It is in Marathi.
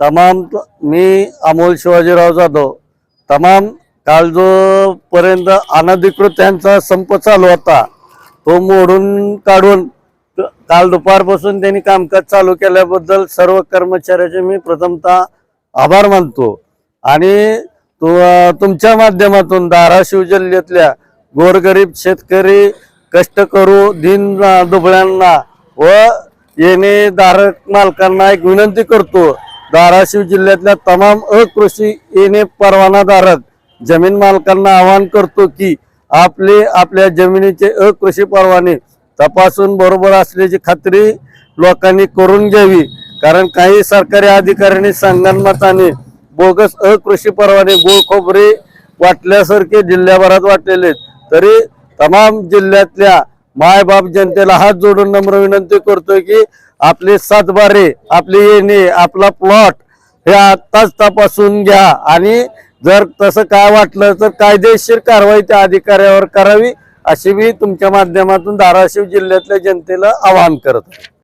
तमाम मी अमोल शिवाजीराव जाधव तमाम काल जो पर्यंत अनधिकृत त्यांचा संप चालू होता तो मोडून काढून काल दुपारपासून त्यांनी कामकाज चालू केल्याबद्दल सर्व कर्मचाऱ्याचे मी प्रथमतः आभार मानतो. आणि तु- तुमच्या माध्यमातून धाराशिव जिल्ह्यातल्या गोरगरीब शेतकरी कष्ट करू दिन दुबळ्यांना व येणे धारक मालकांना एक विनंती करतो. धाराशिव जिल्ह्यातल्या तमाम अकृषी येणे परवानाधारक जमीन मालकांना आवाहन करतो की आपले आपल्या जमिनीचे अकृषी परवाने तपासून बरोबर असल्याची खात्री लोकांनी करून घ्यावी. कारण काही सरकारी अधिकाऱ्यांनी संगणमताने बोगस अकृषी परवाने गोळ खोबरे वाटल्यासारखे जिल्ह्याभरात वाटलेले तरी तमाम जिल्ह्यातल्या मायबाप जनतेला हात जोडून नम्र विनंती करतोय की आपले सातबारे आपले येणे आपला प्लॉट हे आत्ताच तपासून घ्या. आणि जर तसं काय वाटलं तर कायदेशीर कारवाई त्या अधिकाऱ्यावर करावी अशी मी तुमच्या माध्यमातून धाराशिव जिल्ह्यातल्या जनतेला आवाहन करत आहे.